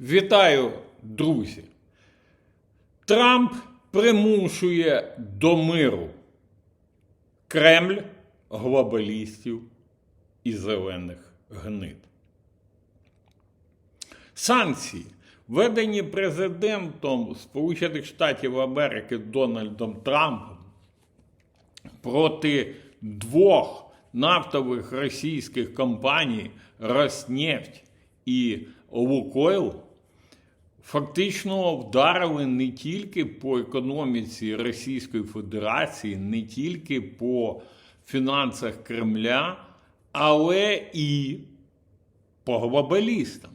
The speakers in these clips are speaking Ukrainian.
Вітаю, друзі! Трамп примушує до миру Кремль глобалістів і зелених гнид. Санкції, введені президентом Сполучених Штатів Америки Дональдом Трампом проти двох нафтових російських компаній Роснефть і Лукойл, фактично вдарили не тільки по економіці Російської Федерації, не тільки по фінансах Кремля, але і по глобалістам,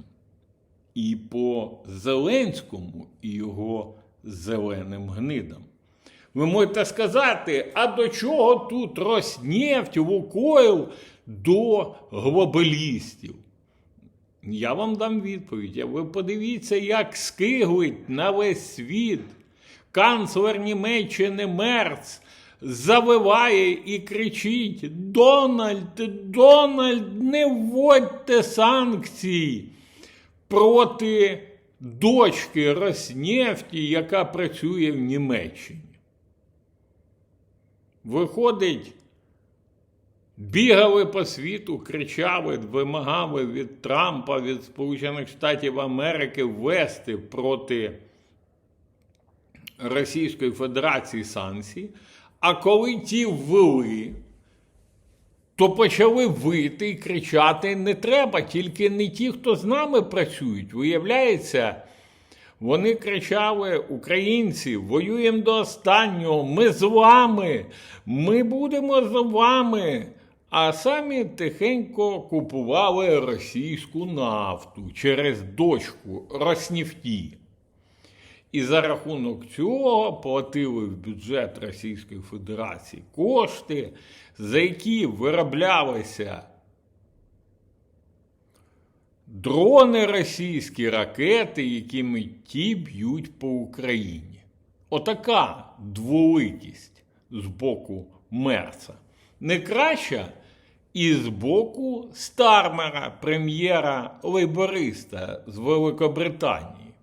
і по Зеленському і його зеленим гнидам. Ви можете сказати, а до чого тут Роснефть, Лукойл до глобалістів? Я вам дам відповідь. Ви подивіться, як скиглить на весь світ. Канцлер Німеччини Мерц завиває і кричить: Дональд, Дональд, не вводьте санкції проти дочки Роснефті, яка працює в Німеччині. Виходить, бігали по світу, кричали, вимагали від Трампа, від Сполучених Штатів Америки ввести проти Російської Федерації санкції. А коли ті ввели, то почали вити і кричати: не треба, тільки не ті, хто з нами працюють. Виявляється, вони кричали: Українці, воюємо до останнього, ми з вами, ми будемо з вами. А самі тихенько купували російську нафту через дочку Роснефті. І за рахунок цього платили в бюджет Російської Федерації кошти, за які вироблялися дрони російські, ракети, якими ті б'ють по Україні. Отака дволикість з боку Мерца. Не краща і з боку Стармера, прем'єра лейбориста з Великобританії.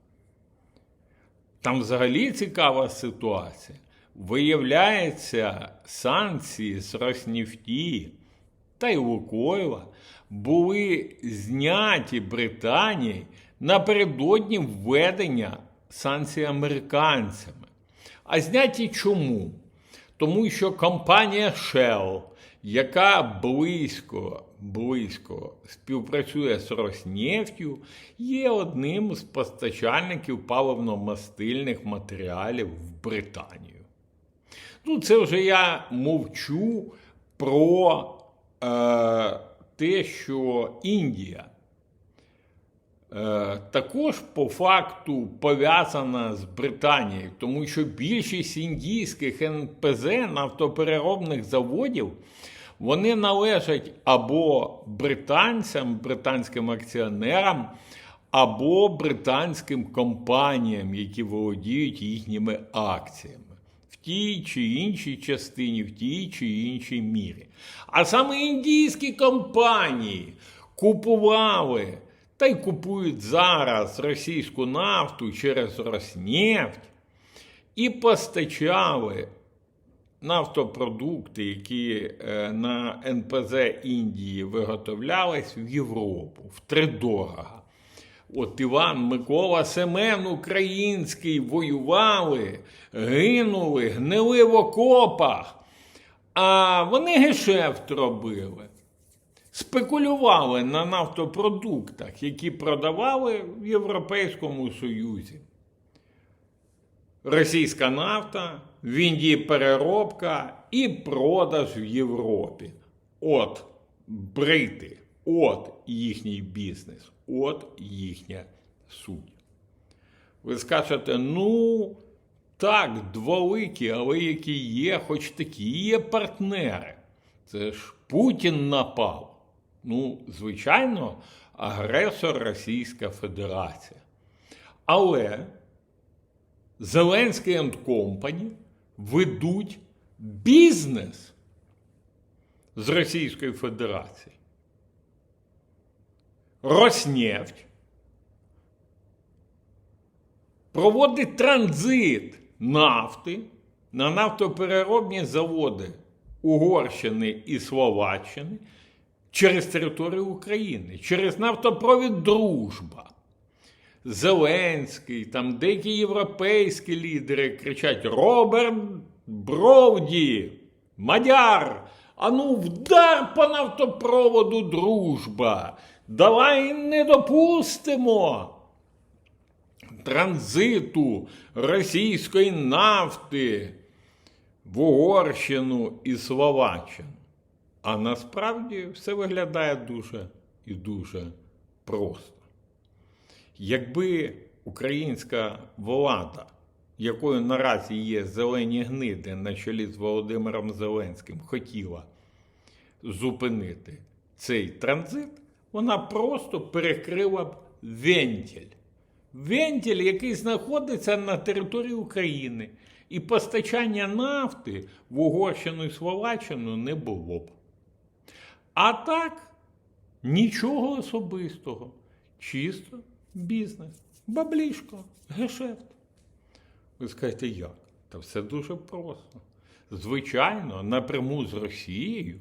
Там взагалі цікава ситуація. Виявляється, санкції з Роснефті та й Лукойла були зняті Британією напередодні введення санкцій американцями. А зняті чому? Тому що компанія Shell, яка близько, близько співпрацює з Роснефтю, є одним з постачальників паливно-мастильних матеріалів в Британію. Ну, це вже я мовчу про е, те, що Індія також по факту пов'язана з Британією, тому що більшість індійських НПЗ нафтопереробних заводів вони належать або британцям, британським акціонерам, або британським компаніям, які володіють їхніми акціями. В тій чи іншій частині, в тій чи іншій мірі. А саме індійські компанії купували та й купують зараз російську нафту через Роснефть і постачали нафтопродукти, які е, на НПЗ Індії виготовлялись в Європу втридорога. От Іван Микола Семен Український воювали, гинули, гнили в окопах, а вони гешефт робили. Спекулювали на нафтопродуктах, які продавали в Європейському Союзі. Російська нафта, в Індії переробка і продаж в Європі. От брити, от їхній бізнес, от їхня суть. Ви скажете, ну, так, дволикі, але які є, хоч такі є партнери. Це ж Путін напав. Ну, звичайно, агресор Російська Федерація. Але Зеленський and Company ведуть бізнес з Російською Федерацією. Роснефть проводить транзит нафти на нафтопереробні заводи Угорщини і Словаччини через територію України, через нафтопровід Дружба. Зеленський, там деякі європейські лідери кричать: Роберт Бровді, Мадяр, ану вдар по нафтопроводу дружба. Давай не допустимо транзиту російської нафти в Угорщину і Словаччину. А насправді все виглядає дуже і дуже просто. Якби українська влада, якою наразі є зелені гниди на чолі з Володимиром Зеленським, хотіла зупинити цей транзит, вона просто перекрила б вентиль. Вентиль, який знаходиться на території України, і постачання нафти в Угорщину і Словаччину не було б. А так, нічого особистого. Чисто бізнес, баблішко, гешефт. Ви скажете, як? Та все дуже просто. Звичайно, напряму з Росією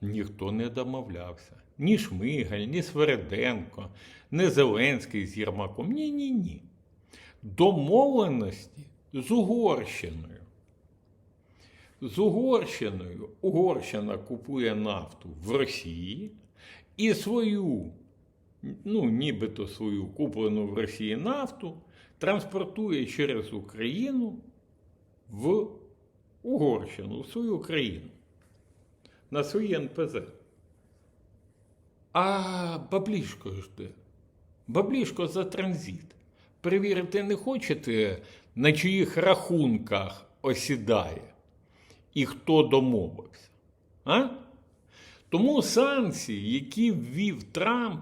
ніхто не домовлявся. Ні Шмигаль, ні Свереденко, ні Зеленський з Єрмаком. Ні, ні, ні. Домовленості з Угорщиною. З Угорщиною Угорщина купує нафту в Росії і свою, ну, нібито свою куплену в Росії нафту транспортує через Україну в Угорщину, в свою країну, на свої НПЗ. А баблішко ж де? Баблішко за транзит. Перевірити не хочете, на чиїх рахунках осідає і хто домовився. А? Тому санкції, які ввів Трамп,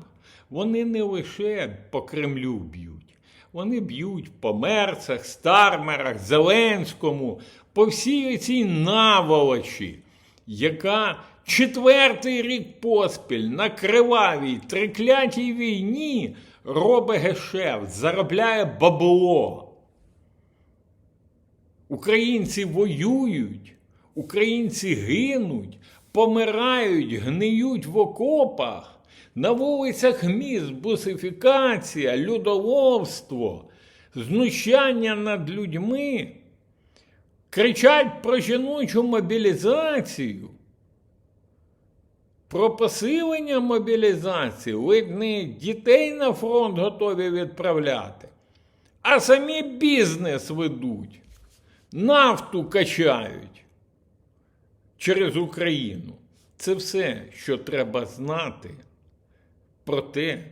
вони не лише по Кремлю б'ють. Вони б'ють по мерцах, стармерах, Зеленському, по всій цій наволочі, яка четвертий рік поспіль на кривавій триклятій війні робить гешефт, заробляє бабло. Українці воюють, українці гинуть, помирають, гниють в окопах. На вулицях міст бусифікація, людоловство, знущання над людьми, кричать про жіночу мобілізацію, про посилення мобілізації, ледь дітей на фронт готові відправляти, а самі бізнес ведуть, нафту качають через Україну. Це все, що треба знати про те,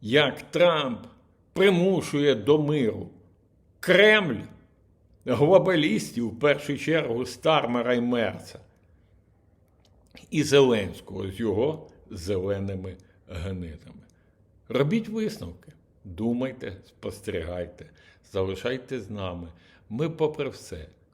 як Трамп примушує до миру Кремль глобалістів, в першу чергу Стармера і Мерца, і Зеленського з його зеленими гнитами. Робіть висновки, думайте, спостерігайте, залишайте з нами. Ми, попри все,